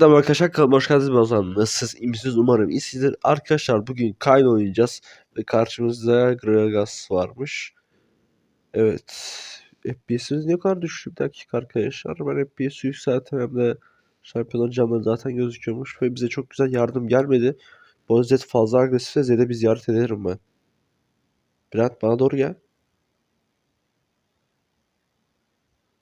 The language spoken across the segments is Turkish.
Öncelikle arkadaşlar kanalıma hoş geldiniz. Ben Ozan. Nasılsınız? İyi misiniz? Umarım iyisinizdir. Arkadaşlar bugün Kayn oynayacağız. Ve karşımızda Gragas varmış. Evet. FPS'imiz ne kadar düştü bir dakika arkadaşlar. Ben FPS'i yükselttim hem de şampiyonlar camları zaten gözüküyormuş. Ve bize çok güzel yardım gelmedi. Zed fazla agresifse Zed'e bir ziyaret ederim ben. Bülent bana doğru gel.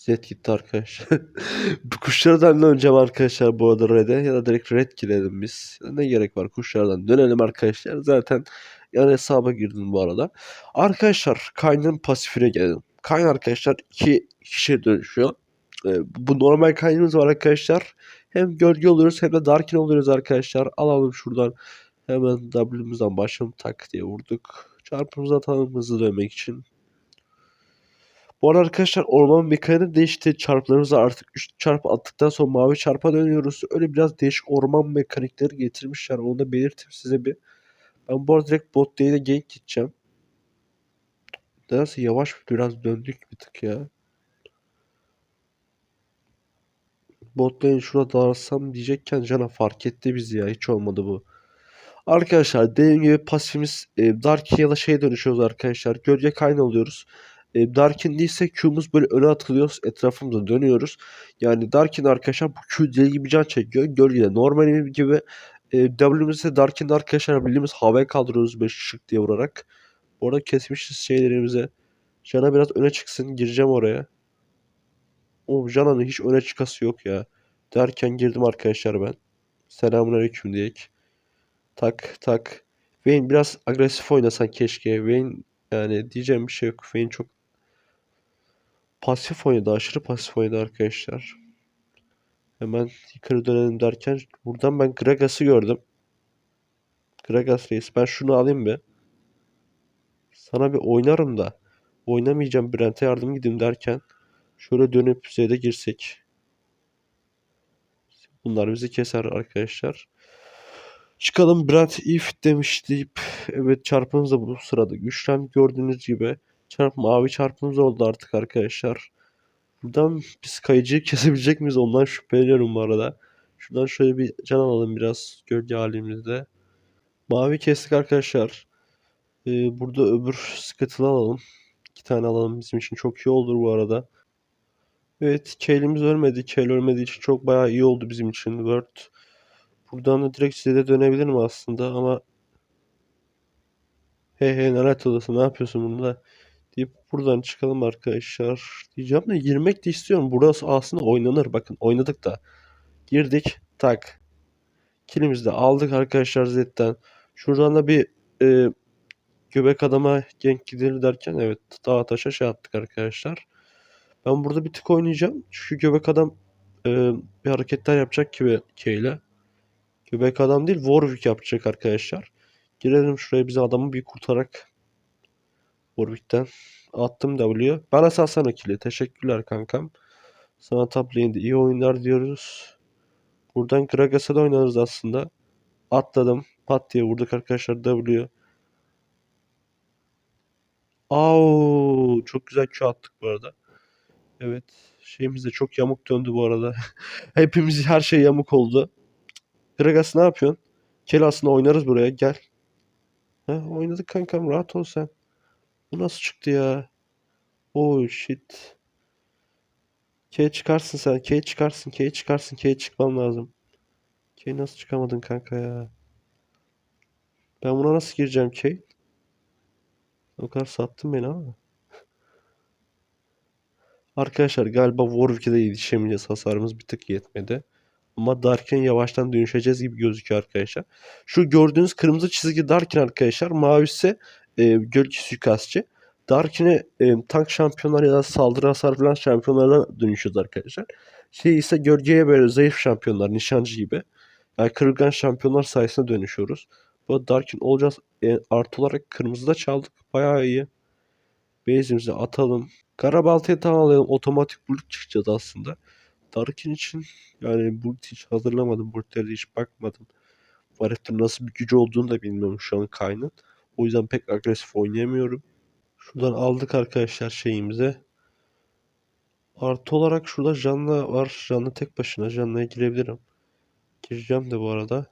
Zed gitti arkadaşlar. Kuşlardan döneceğim arkadaşlar bu arada red'e ya da direkt red girelim biz. Ne gerek var kuşlardan dönelim arkadaşlar. Zaten yan hesaba girdim bu arada. Arkadaşlar Kayn'ın pasifine gelelim. Kayn arkadaşlar iki kişiye dönüşüyor. Ee, bu normal Kayn'ımız var arkadaşlar. Hem gölge oluyoruz hem de Darkin oluyoruz arkadaşlar. Alalım şuradan hemen W'muzdan başlayalım tak diye vurduk. Çarpımızı atalım hızlı dönmek için. Bu arada arkadaşlar orman mekaniği değişti. Çarplarımızı artık 3 çarp attıktan sonra mavi çarpa dönüyoruz. Öyle biraz değişik orman mekanikleri getirmişler. Onu da belirteyim size bir. Ben bu arada direkt bot değil de gank gideceğim. Nedense yavaş biraz döndük bir tık ya. Bot lane şurada dağılsam diyecekken cana fark etti bizi ya. Hiç olmadı bu. Arkadaşlar dediğim gibi pasifimiz e, Dark ya da şeye dönüşüyoruz arkadaşlar. Gölge kaynağı oluyoruz. E, Darkin değilse Q'muz böyle öne atılıyoruz. Etrafımıza dönüyoruz. Yani Darkin arkadaşlar bu Q deli gibi can çekiyor. Gölgede normal gibi e, W'mizde Darkin'de arkadaşlar bildiğimiz havaya kaldırıyoruz böyle şık diye vurarak. Orada kesmişiz şeylerimize. Jana biraz öne çıksın. Gireceğim oraya. O Jana'nın hiç öne çıkası yok ya. Derken girdim arkadaşlar ben. Selamünaleyküm diyek. Tak tak. Vayne biraz agresif oynasan keşke. Vayne yani diyeceğim bir şey yok. Vayne çok pasif oynadı. Aşırı pasif oynadı arkadaşlar. Hemen yukarı dönelim derken buradan ben Gragas'ı gördüm. Gragas reis. Ben şunu alayım bir. Sana bir oynarım da. Oynamayacağım Brent'e yardım gideyim derken şöyle dönüp Z'de girsek. Bunlar bizi keser arkadaşlar. Çıkalım Brent if demiş deyip evet çarpımız da bu sırada güçlen gördüğünüz gibi çarp mavi çarpımız oldu artık arkadaşlar. Buradan biz kayıcıyı kesebilecek miyiz ondan şüpheleniyorum bu arada. Şuradan şöyle bir can alalım biraz gölge halimizde. Mavi kestik arkadaşlar. Ee, burada öbür sıkıntılı alalım. İki tane alalım bizim için çok iyi olur bu arada. Evet Kale'imiz ölmedi. Kale ölmediği için çok bayağı iyi oldu bizim için. Word. Buradan da direkt size de dönebilirim aslında ama Hey hey Naruto odası ne yapıyorsun bunda? Deyip buradan çıkalım arkadaşlar. Diyeceğim de girmek de istiyorum. Burası aslında oynanır. Bakın oynadık da. Girdik. Tak. Kilimizi de aldık arkadaşlar Zed'den. Şuradan da bir e, göbek adama genk gidilir derken evet dağa taşa şey attık arkadaşlar. Ben burada bir tık oynayacağım. Çünkü göbek adam e, bir hareketler yapacak gibi K. Göbek adam değil Warwick yapacak arkadaşlar. Girelim şuraya bize adamı bir kurtarak Warwick'ten attım W. Bana salsana kili. Teşekkürler kankam. Sana top lane'de iyi oyunlar diyoruz. Buradan Gragas'a da oynarız aslında. Atladım. Pat diye vurduk arkadaşlar W. Au, çok güzel Q attık bu arada. Evet. Şeyimiz de çok yamuk döndü bu arada. Hepimiz her şey yamuk oldu. Gragas ne yapıyorsun? Gel aslında oynarız buraya. Gel. Ha, oynadık kankam. Rahat ol sen. Bu nasıl çıktı ya? Oh shit. K çıkarsın sen. K çıkarsın. K çıkarsın. K çıkmam lazım. K nasıl çıkamadın kanka ya? Ben buna nasıl gireceğim K? O kadar sattın beni ama. Arkadaşlar galiba Warwick'e de yetişemeyeceğiz. Hasarımız bir tık yetmedi. Ama Darkin yavaştan dönüşeceğiz gibi gözüküyor arkadaşlar. Şu gördüğünüz kırmızı çizgi Darkin arkadaşlar. Mavi ise e, gölge suikastçı. Darkin'e e, tank şampiyonlar ya da saldırı hasar falan şampiyonlarına dönüşüyoruz arkadaşlar. Şey ise gölgeye böyle zayıf şampiyonlar, nişancı gibi. Yani kırılgan şampiyonlar sayesinde dönüşüyoruz. Bu Darkin olacağız. E, artı olarak kırmızıda çaldık. Bayağı iyi. Base'imizi atalım. Karabaltayı tamamlayalım. Otomatik bulut çıkacağız aslında. Darkin için yani bulut hiç hazırlamadım. Bulutlara hiç bakmadım. Varette nasıl bir gücü olduğunu da bilmiyorum şu an kaynın. O yüzden pek agresif oynayamıyorum. Şuradan aldık arkadaşlar şeyimize. Artı olarak şurada Janna var. Janna tek başına. Janna'ya girebilirim. Gireceğim de bu arada.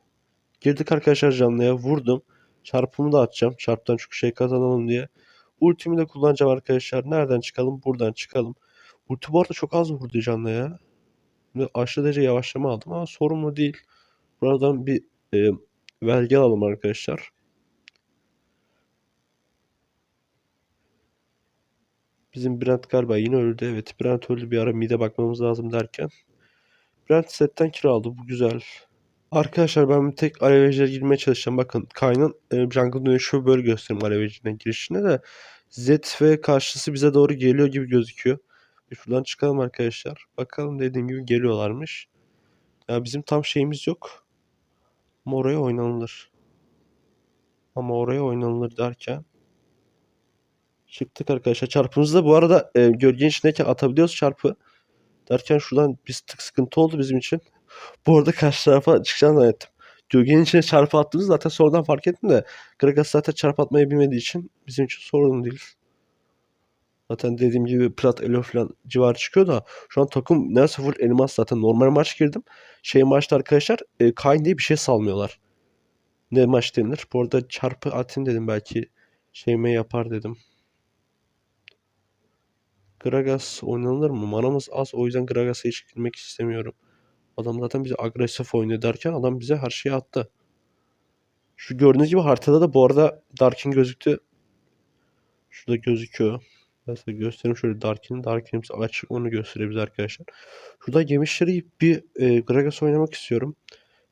Girdik arkadaşlar canlıya. Vurdum. Çarpımı da atacağım. Çarptan çok şey kazanalım diye. Ultimi de kullanacağım arkadaşlar. Nereden çıkalım? Buradan çıkalım. Ulti bu arada çok az vurdu canlıya. Ve aşırı derece yavaşlama aldım ama sorun mu değil. Buradan bir e, vergi alalım arkadaşlar. Bizim Brent galiba yine öldü. Evet Brent öldü bir ara mide bakmamız lazım derken. Brent setten kira aldı. Bu güzel. Arkadaşlar ben bir tek aleveciler girmeye çalışacağım. Bakın Kayn'ın e, jungle dönüşü böyle göstereyim alevecilerine girişine de. Z ve karşısı bize doğru geliyor gibi gözüküyor. Bir şuradan çıkalım arkadaşlar. Bakalım dediğim gibi geliyorlarmış. Ya bizim tam şeyimiz yok. Ama oraya oynanılır. Ama oraya oynanılır derken. Çıktık arkadaşlar. Çarpımızı da bu arada e, gölgenin içindeyken atabiliyoruz çarpı. Derken şuradan bir tık sıkıntı oldu bizim için. Bu arada karşı tarafa çıkacağını zannettim. Gölgenin içine çarpı attığımız zaten sonradan fark ettim de Gragas zaten çarpı atmayı bilmediği için bizim için sorun değil. Zaten dediğim gibi plat elo falan civarı çıkıyor da şu an takım neredeyse full elmas zaten normal maç girdim. Şey maçta arkadaşlar e, Kayn diye bir şey salmıyorlar. Ne maç denilir? Bu arada çarpı atayım dedim belki şeyime yapar dedim. Gragas oynanır mı? Manamız az o yüzden Gragas'a hiç girmek istemiyorum. Adam zaten bize agresif oynuyor derken adam bize her şeyi attı. Şu gördüğünüz gibi haritada da bu arada Darkin gözüktü. Şurada gözüküyor. Ben size göstereyim şöyle Darkin'i. Darkin'imiz açık onu gösterebiliriz arkadaşlar. Şurada yemişleri bir e, Gragas oynamak istiyorum.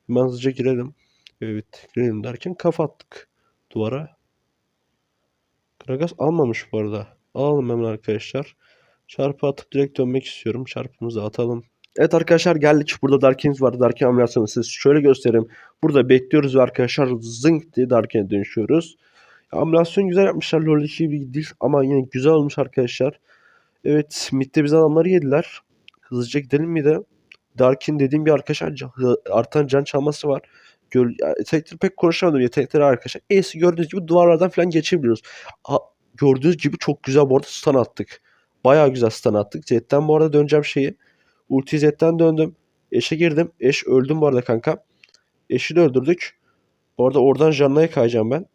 Hemen hızlıca girelim. Evet girelim derken kafa attık duvara. Gragas almamış bu arada. Alalım hemen arkadaşlar. Çarpı atıp direkt dönmek istiyorum. Çarpımızı atalım. Evet arkadaşlar geldik. Burada Darkin'imiz var. Darkin ameliyasyonu size şöyle göstereyim. Burada bekliyoruz ve arkadaşlar zınk diye Darkin'e dönüşüyoruz. Ameliasyon güzel yapmışlar. LoL'deki gibi değil ama yine güzel olmuş arkadaşlar. Evet midde biz adamları yediler. Hızlıca gidelim mi de. Darkin dediğim bir arkadaşlar artan can çalması var. Gör, yetenekleri pek konuşamadım yetenekleri arkadaşlar. Ace gördüğünüz gibi duvarlardan falan geçebiliyoruz. A, gördüğünüz gibi çok güzel bu arada stun attık. Bayağı güzel stun attık. Z'den bu arada döneceğim şeyi. Ulti Z'den döndüm. Eş'e girdim. Eş öldüm bu arada kanka. Eş'i de öldürdük. Bu arada oradan Janna'ya kayacağım ben.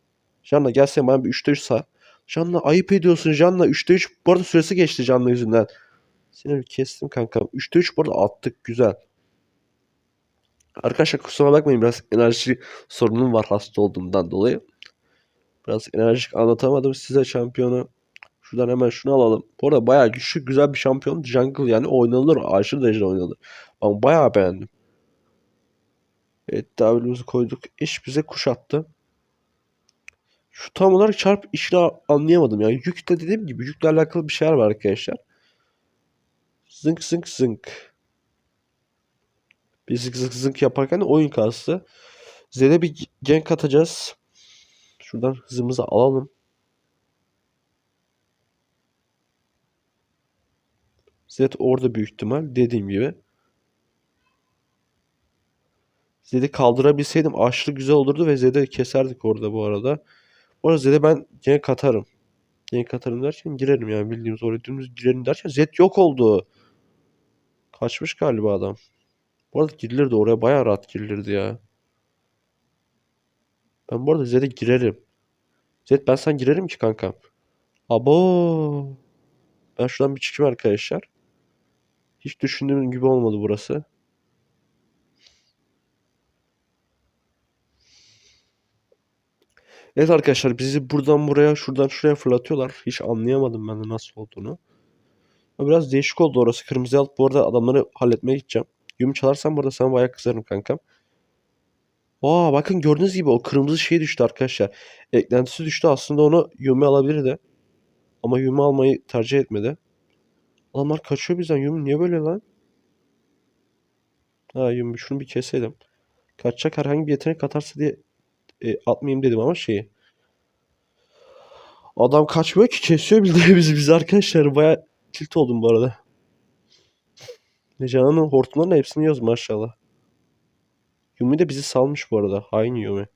Janna gelsene bana bir 3'te 3 sağ. Janna ayıp ediyorsun Janna. 3'te 3 bu arada süresi geçti Janna yüzünden. Seni bir kestim kankam. 3'te 3 bu arada attık güzel. Arkadaşlar kusura bakmayın biraz enerji sorunum var hasta olduğumdan dolayı. Biraz enerjik anlatamadım size şampiyonu. Şuradan hemen şunu alalım. Bu arada bayağı güçlü güzel bir şampiyon. Jungle yani oynanılır. Aşırı derecede oynanılır. Ben bayağı beğendim. Evet W'mizi koyduk. İş bize kuşattı. Şu tam olarak çarp işini anlayamadım. Yani yükle dediğim gibi yükle alakalı bir şeyler var arkadaşlar. Zınk zınk zınk. Bir zınk zınk zınk yaparken oyun kastı. Z'de bir gank atacağız. Şuradan hızımızı alalım. Z orada büyük ihtimal dediğim gibi. Zed'i kaldırabilseydim aşırı güzel olurdu ve Zed'i keserdik orada bu arada. Bu arada Zed'e ben gene katarım. Gene katarım derken girerim yani bildiğimiz oraya dümdüz girelim derken Zed yok oldu. Kaçmış galiba adam. Bu arada girilirdi oraya bayağı rahat girilirdi ya. Ben bu arada Zed'e girerim. Zed ben sen girerim ki kankam. Abo. Ben şuradan bir çıkayım arkadaşlar. Hiç düşündüğüm gibi olmadı burası. Evet arkadaşlar bizi buradan buraya şuradan şuraya fırlatıyorlar. Hiç anlayamadım ben de nasıl olduğunu. Biraz değişik oldu orası. Kırmızı alıp bu arada adamları halletmeye gideceğim. Yumi çalarsan burada sana bayağı kızarım kankam. Aa bakın gördüğünüz gibi o kırmızı şey düştü arkadaşlar. Eklentisi düştü. Aslında onu Yumi alabilirdi. Ama Yumi almayı tercih etmedi. Adamlar kaçıyor bizden. Yumi niye böyle lan? Ha Yumi şunu bir keseydim. Kaçacak herhangi bir yetenek atarsa diye e, atmayayım dedim ama şeyi. Adam kaçmıyor ki kesiyor bildiğin bizi biz arkadaşlar. Baya tilt oldum bu arada. Necan'ın hortumlarının hepsini yiyoruz maşallah. Yumi de bizi salmış bu arada. Hain Yumi.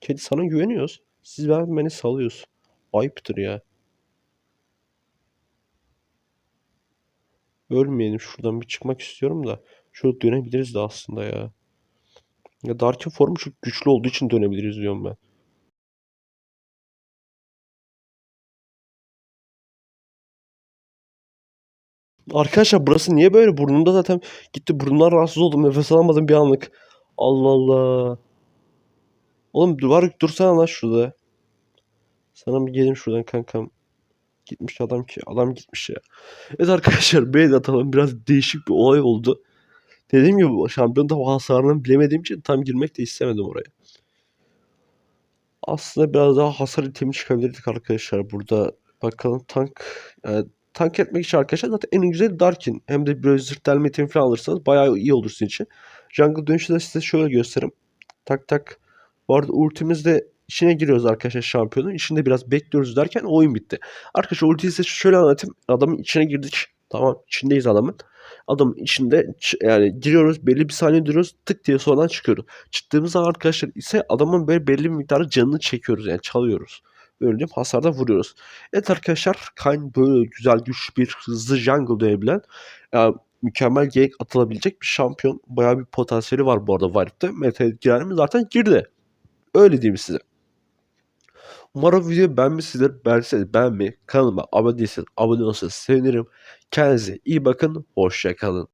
Kedi sana güveniyoruz. Siz ben beni salıyorsun. Ayıptır ya. Ölmeyelim. Şuradan bir çıkmak istiyorum da. Şöyle dönebiliriz de aslında ya. Ya Dark'in formu çok güçlü olduğu için dönebiliriz diyorum ben. Arkadaşlar burası niye böyle? Burnumda zaten gitti burnumdan rahatsız oldum. Nefes alamadım bir anlık. Allah Allah. Oğlum duvar dursana lan şurada. Sana bir gelin şuradan kankam. Gitmiş adam ki. Adam gitmiş ya. Evet arkadaşlar de atalım. Biraz değişik bir olay oldu. Dediğim gibi şampiyon da hasarını bilemediğim için tam girmek de istemedim oraya. Aslında biraz daha hasar itemi çıkabilirdik arkadaşlar burada. Bakalım tank yani tank etmek için arkadaşlar zaten en güzel Darkin. Hem de böyle zırt delme itemi falan alırsanız bayağı iyi olur sizin için. Jungle dönüşü de size şöyle göstereyim. Tak tak. Bu arada ultimizde içine giriyoruz arkadaşlar şampiyonun. İçinde biraz bekliyoruz derken oyun bitti. Arkadaşlar ultiyi size şöyle anlatayım. Adamın içine girdik. Tamam içindeyiz adamın. Adamın içinde yani giriyoruz belli bir saniye duruyoruz tık diye sonradan çıkıyoruz. Çıktığımız zaman arkadaşlar ise adamın böyle belli bir miktarda canını çekiyoruz yani çalıyoruz. Öyle hasarda vuruyoruz. Evet arkadaşlar Kayn böyle güzel güçlü bir hızlı jungle diyebilen yani mükemmel gank atılabilecek bir şampiyon. Bayağı bir potansiyeli var bu arada Warp'te. Meta'ya girer mi? Zaten girdi. Öyle diyeyim size. Umarım videoyu beğenmişsinizdir. Beğendiyseniz beğenmeyi, kanalıma abone değilseniz abone olursanız sevinirim. Kendinize iyi bakın. Hoşçakalın.